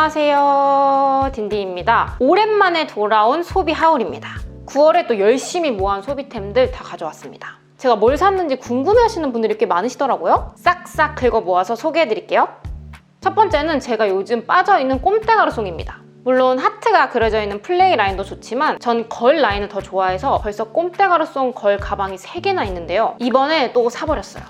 안녕하세요. 딘디입니다. 오랜만에 돌아온 소비 하울입니다. 9월에 또 열심히 모아온 소비템들 다 가져왔습니다. 제가 뭘 샀는지 궁금해하시는 분들이 꽤 많으시더라고요. 싹싹 긁어 모아서 소개해드릴게요. 첫 번째는 제가 요즘 빠져있는 꼼떼가루송입니다. 물론 하트가 그려져 있는 플레이 라인도 좋지만 전 걸 라인을 더 좋아해서 벌써 꼼떼가루송 걸 가방이 3개나 있는데요. 이번에 또 사버렸어요.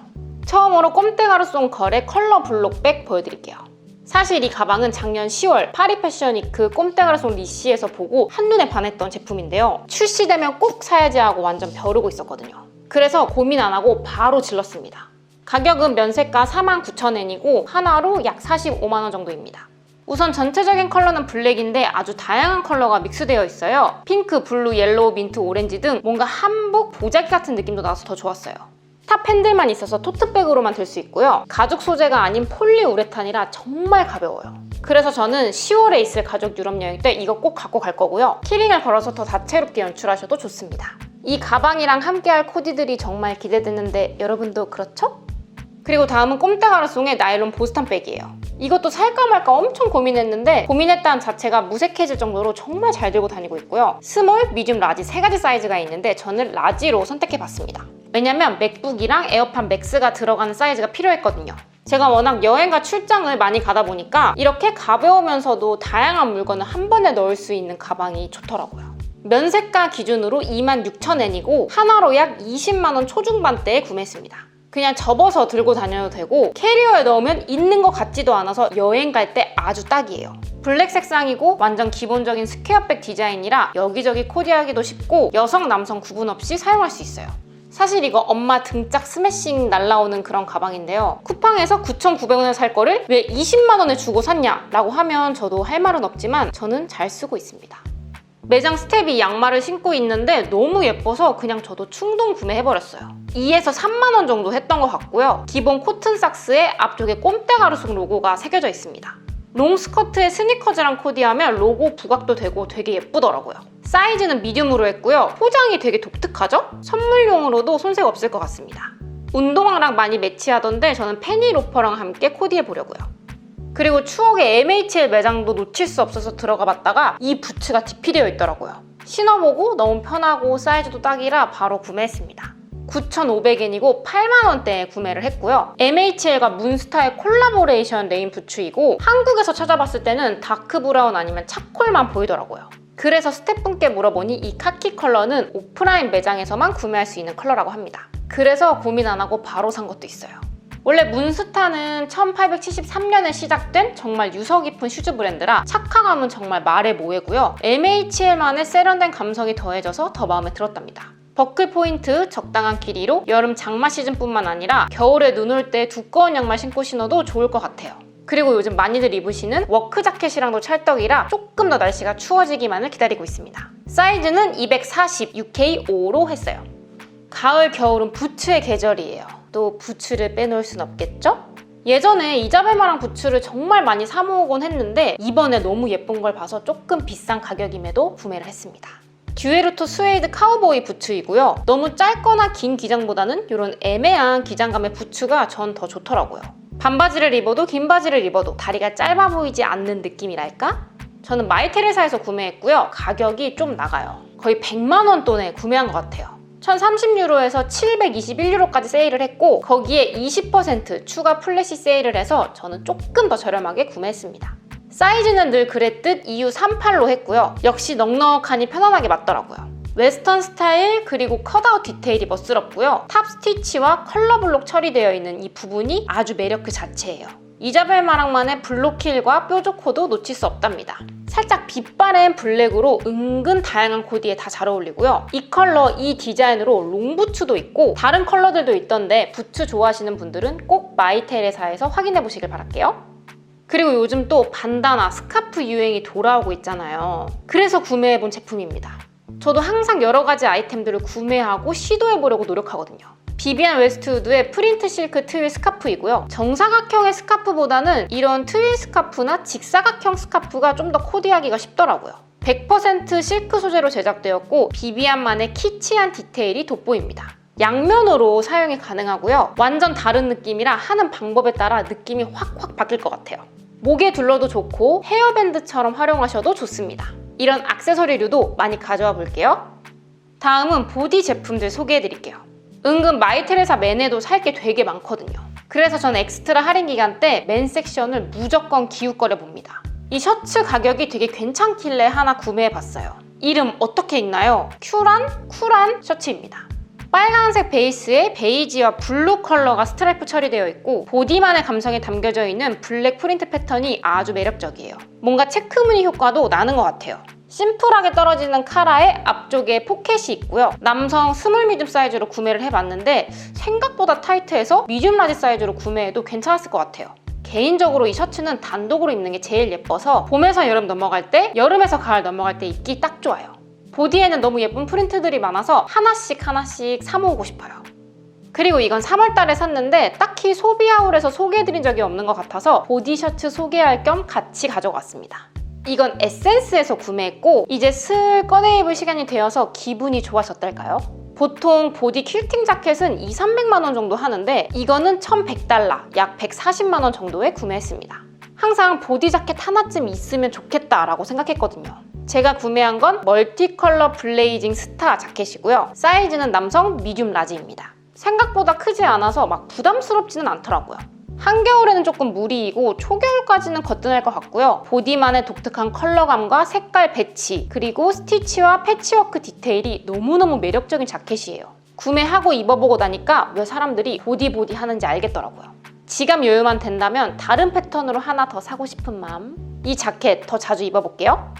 처음으로 꼼떼가루송 걸의 컬러 블록백 보여드릴게요. 사실 이 가방은 작년 10월 파리 패션위크 꼼떼가루송 리시에서 보고 한눈에 반했던 제품인데요. 출시되면 꼭 사야지 하고 완전 벼르고 있었거든요. 그래서 고민 안 하고 바로 질렀습니다. 가격은 면세가 49,000엔이고 하나로 약 45만원 정도입니다. 우선 전체적인 컬러는 블랙인데 아주 다양한 컬러가 믹스되어 있어요. 핑크, 블루, 옐로우, 민트, 오렌지 등 뭔가 한복 보자기 같은 느낌도 나서 더 좋았어요. 탑 핸들만 있어서 토트백으로만 들 수 있고요. 가죽 소재가 아닌 폴리우레탄이라 정말 가벼워요. 그래서 저는 10월에 있을 가족 유럽 여행 때 이거 꼭 갖고 갈 거고요. 키링을 걸어서 더 다채롭게 연출하셔도 좋습니다. 이 가방이랑 함께할 코디들이 정말 기대되는데 여러분도 그렇죠? 그리고 다음은 꼼떼가루송의 나일론 보스턴 백이에요. 이것도 살까 말까 엄청 고민했는데 고민했다는 자체가 무색해질 정도로 정말 잘 들고 다니고 있고요. 스몰, 미디움, 라지 세 가지 사이즈가 있는데 저는 라지로 선택해봤습니다. 왜냐면 맥북이랑 에어팟 맥스가 들어가는 사이즈가 필요했거든요. 제가 워낙 여행과 출장을 많이 가다 보니까 이렇게 가벼우면서도 다양한 물건을 한 번에 넣을 수 있는 가방이 좋더라고요. 면세가 기준으로 26,000엔이고 하나로 약 20만 원 초중반대에 구매했습니다. 그냥 접어서 들고 다녀도 되고 캐리어에 넣으면 있는 것 같지도 않아서 여행 갈 때 아주 딱이에요. 블랙 색상이고 완전 기본적인 스퀘어백 디자인이라 여기저기 코디하기도 쉽고 여성, 남성 구분 없이 사용할 수 있어요. 사실 이거 엄마 등짝 스매싱 날라오는 그런 가방인데요. 쿠팡에서 9,900원에 살 거를 왜 20만 원에 주고 샀냐? 라고 하면 저도 할 말은 없지만 저는 잘 쓰고 있습니다. 매장 스텝이 양말을 신고 있는데 너무 예뻐서 그냥 저도 충동 구매해버렸어요. 2에서 3만 원 정도 했던 것 같고요. 기본 코튼 삭스에 앞쪽에 꼼떼가루송 로고가 새겨져 있습니다. 롱 스커트에 스니커즈랑 코디하면 로고 부각도 되고 되게 예쁘더라고요. 사이즈는 미디움으로 했고요. 포장이 되게 독특하죠? 선물용으로도 손색 없을 것 같습니다. 운동화랑 많이 매치하던데 저는 페니 로퍼랑 함께 코디해 보려고요. 그리고 추억의 MHL 매장도 놓칠 수 없어서 들어가 봤다가 이 부츠가 디피되어 있더라고요. 신어보고 너무 편하고 사이즈도 딱이라 바로 구매했습니다. 9,500엔이고 8만원대에 구매를 했고요. MHL과 문스타의 콜라보레이션 레인 부츠이고 한국에서 찾아봤을 때는 다크 브라운 아니면 차콜만 보이더라고요. 그래서 스태프분께 물어보니 이 카키 컬러는 오프라인 매장에서만 구매할 수 있는 컬러라고 합니다. 그래서 고민 안 하고 바로 산 것도 있어요. 원래 문스타는 1873년에 시작된 정말 유서 깊은 슈즈 브랜드라 착화감은 정말 말의 모해고요. MHL만의 세련된 감성이 더해져서 더 마음에 들었답니다. 버클 포인트 적당한 길이로 여름 장마 시즌뿐만 아니라 겨울에 눈 올 때 두꺼운 양말 신고 신어도 좋을 것 같아요. 그리고 요즘 많이들 입으시는 워크 자켓이랑도 찰떡이라 조금 더 날씨가 추워지기만을 기다리고 있습니다. 사이즈는 240 UK5로 했어요. 가을, 겨울은 부츠의 계절이에요. 또 부츠를 빼놓을 순 없겠죠? 예전에 이자벨마랑 부츠를 정말 많이 사 모으곤 했는데 이번에 너무 예쁜 걸 봐서 조금 비싼 가격임에도 구매를 했습니다. 듀에르토 스웨이드 카우보이 부츠이고요. 너무 짧거나 긴 기장보다는 이런 애매한 기장감의 부츠가 전 더 좋더라고요. 반바지를 입어도 긴 바지를 입어도 다리가 짧아 보이지 않는 느낌이랄까? 저는 마이테레사에서 구매했고요. 가격이 좀 나가요. 거의 100만 원 돈에 구매한 것 같아요. 1030유로에서 721유로까지 세일을 했고 거기에 20% 추가 플래시 세일을 해서 저는 조금 더 저렴하게 구매했습니다. 사이즈는 늘 그랬듯 EU 38로 했고요. 역시 넉넉하니 편안하게 맞더라고요. 웨스턴 스타일 그리고 컷아웃 디테일이 멋스럽고요. 탑 스티치와 컬러 블록 처리되어 있는 이 부분이 아주 매력 그 자체예요. 이자벨 마랑만의 블록힐과 뾰족코도 놓칠 수 없답니다. 살짝 빛바랜 블랙으로 은근 다양한 코디에 다 잘 어울리고요. 이 컬러, 이 디자인으로 롱부츠도 있고 다른 컬러들도 있던데 부츠 좋아하시는 분들은 꼭 마이테레사에서 확인해 보시길 바랄게요. 그리고 요즘 또 반다나, 스카프 유행이 돌아오고 있잖아요. 그래서 구매해 본 제품입니다. 저도 항상 여러 가지 아이템들을 구매하고 시도해 보려고 노력하거든요. 비비안 웨스트우드의 프린트 실크 트윌 스카프이고요. 정사각형의 스카프보다는 이런 트윌 스카프나 직사각형 스카프가 좀 더 코디하기가 쉽더라고요. 100% 실크 소재로 제작되었고 비비안만의 키치한 디테일이 돋보입니다. 양면으로 사용이 가능하고요. 완전 다른 느낌이라 하는 방법에 따라 느낌이 확확 바뀔 것 같아요. 목에 둘러도 좋고 헤어밴드처럼 활용하셔도 좋습니다. 이런 액세서리류도 많이 가져와 볼게요. 다음은 보디 제품들 소개해 드릴게요. 은근 마이테레사 맨에도 살 게 되게 많거든요. 그래서 저는 엑스트라 할인 기간 때 맨 섹션을 무조건 기웃거려 봅니다. 이 셔츠 가격이 되게 괜찮길래 하나 구매해 봤어요. 이름 어떻게 읽나요? 큐란? 쿨한 셔츠입니다. 빨간색 베이스에 베이지와 블루 컬러가 스트라이프 처리되어 있고 보디만의 감성이 담겨져 있는 블랙 프린트 패턴이 아주 매력적이에요. 뭔가 체크무늬 효과도 나는 것 같아요. 심플하게 떨어지는 카라에 앞쪽에 포켓이 있고요. 남성 스몰 미디움 사이즈로 구매를 해봤는데 생각보다 타이트해서 미디움 라지 사이즈로 구매해도 괜찮았을 것 같아요. 개인적으로 이 셔츠는 단독으로 입는 게 제일 예뻐서 봄에서 여름 넘어갈 때, 여름에서 가을 넘어갈 때 입기 딱 좋아요. 보디에는 너무 예쁜 프린트들이 많아서 하나씩 하나씩 사 모으고 싶어요. 그리고 이건 3월달에 샀는데 딱히 소비아울에서 소개해드린 적이 없는 것 같아서 보디 셔츠 소개할 겸 같이 가져갔습니다. 이건 에센스에서 구매했고 이제 슬 꺼내 입을 시간이 되어서 기분이 좋아졌달까요? 보통 보디 퀼팅 자켓은 2, 300만 원 정도 하는데 이거는 1100달러, 약 140만 원 정도에 구매했습니다. 항상 보디 자켓 하나쯤 있으면 좋겠다라고 생각했거든요. 제가 구매한 건 멀티컬러 블레이징 스타 자켓이고요. 사이즈는 남성 미디움 라지입니다. 생각보다 크지 않아서 막 부담스럽지는 않더라고요. 한겨울에는 조금 무리이고 초겨울까지는 거뜬할 것 같고요. 보디만의 독특한 컬러감과 색깔 배치 그리고 스티치와 패치워크 디테일이 너무너무 매력적인 자켓이에요. 구매하고 입어보고 나니까 왜 사람들이 보디 보디 하는지 알겠더라고요. 지갑 여유만 된다면 다른 패턴으로 하나 더 사고 싶은 마음. 이 자켓 더 자주 입어볼게요.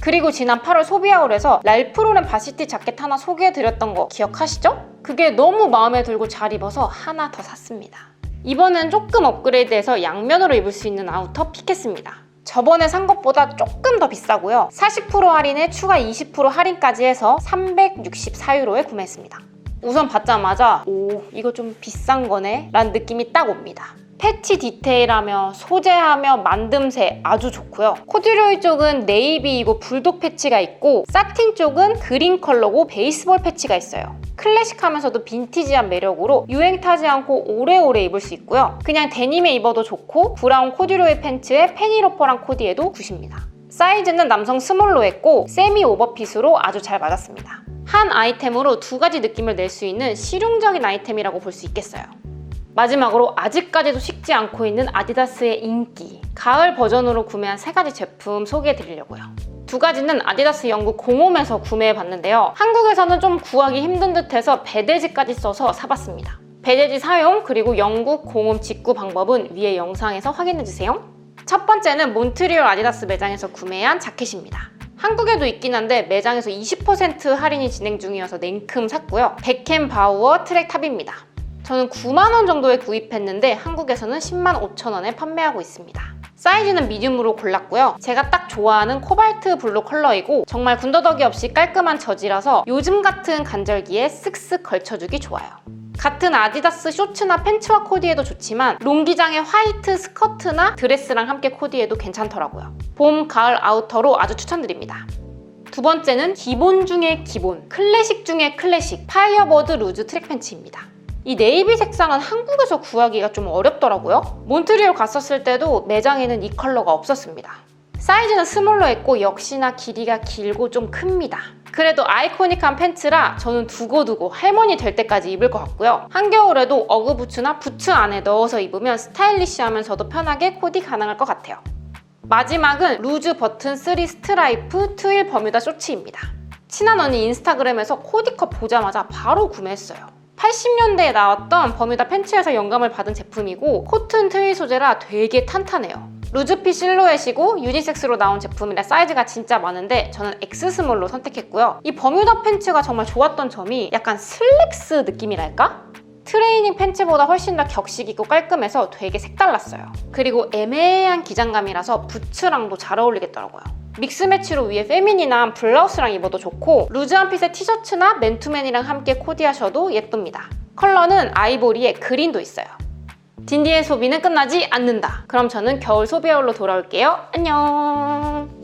그리고 지난 8월 소비아울에서 랄프로렌 바시티 자켓 하나 소개해드렸던 거 기억하시죠? 그게 너무 마음에 들고 잘 입어서 하나 더 샀습니다. 이번엔 조금 업그레이드해서 양면으로 입을 수 있는 아우터 픽했습니다. 저번에 산 것보다 조금 더 비싸고요. 40% 할인에 추가 20% 할인까지 해서 364유로에 구매했습니다. 우선 받자마자 오 이거 좀 비싼 거네 라는 느낌이 딱 옵니다. 패치 디테일하며 소재하며 만듦새 아주 좋고요. 코듀로이 쪽은 네이비이고 불독 패치가 있고 사틴 쪽은 그린 컬러고 베이스볼 패치가 있어요. 클래식하면서도 빈티지한 매력으로 유행 타지 않고 오래오래 입을 수 있고요. 그냥 데님에 입어도 좋고 브라운 코듀로이 팬츠에 페니로퍼랑 코디에도 굿입니다. 사이즈는 남성 스몰로 했고 세미 오버핏으로 아주 잘 맞았습니다. 한 아이템으로 두 가지 느낌을 낼 수 있는 실용적인 아이템이라고 볼 수 있겠어요. 마지막으로 아직까지도 식지 않고 있는 아디다스의 인기 가을 버전으로 구매한 세 가지 제품 소개해 드리려고요. 두 가지는 아디다스 영국 공홈에서 구매해 봤는데요. 한국에서는 좀 구하기 힘든 듯해서 배대지까지 써서 사봤습니다. 배대지 사용 그리고 영국 공홈 직구 방법은 위에 영상에서 확인해 주세요. 첫 번째는 몬트리올 아디다스 매장에서 구매한 자켓입니다. 한국에도 있긴 한데 매장에서 20% 할인이 진행 중이어서 냉큼 샀고요. 백햄 바우어 트랙 탑입니다. 저는 9만 원 정도에 구입했는데 한국에서는 10만 5천 원에 판매하고 있습니다. 사이즈는 미디움으로 골랐고요. 제가 딱 좋아하는 코발트 블루 컬러이고 정말 군더더기 없이 깔끔한 저지라서 요즘 같은 간절기에 쓱쓱 걸쳐주기 좋아요. 같은 아디다스 쇼츠나 팬츠와 코디해도 좋지만 롱기장의 화이트 스커트나 드레스랑 함께 코디해도 괜찮더라고요. 봄, 가을 아우터로 아주 추천드립니다. 두 번째는 기본 중의 기본, 클래식 중의 클래식, 파이어버드 루즈 트랙 팬츠입니다. 이 네이비 색상은 한국에서 구하기가 좀 어렵더라고요. 몬트리올 갔었을 때도 매장에는 이 컬러가 없었습니다. 사이즈는 스몰로 했고 역시나 길이가 길고 좀 큽니다. 그래도 아이코닉한 팬츠라 저는 두고두고 할머니 될 때까지 입을 것 같고요. 한겨울에도 어그 부츠나 부츠 안에 넣어서 입으면 스타일리시하면서도 편하게 코디 가능할 것 같아요. 마지막은 루즈 버튼 3 스트라이프 트윌 버뮤다 쇼츠입니다. 친한 언니 인스타그램에서 코디컵 보자마자 바로 구매했어요. 80년대에 나왔던 버뮤다 팬츠에서 영감을 받은 제품이고 코튼 트윌 소재라 되게 탄탄해요. 루즈핏 실루엣이고 유니섹스로 나온 제품이라 사이즈가 진짜 많은데 저는 X 스몰로 선택했고요. 이 버뮤다 팬츠가 정말 좋았던 점이 약간 슬랙스 느낌이랄까? 트레이닝 팬츠보다 훨씬 더 격식 있고 깔끔해서 되게 색달랐어요. 그리고 애매한 기장감이라서 부츠랑도 잘 어울리겠더라고요. 믹스 매치로 위에 페미닌한 블라우스랑 입어도 좋고 루즈한 핏의 티셔츠나 맨투맨이랑 함께 코디하셔도 예쁩니다. 컬러는 아이보리에 그린도 있어요. 딘디의 소비는 끝나지 않는다. 그럼 저는 겨울 소비아울로 돌아올게요. 안녕.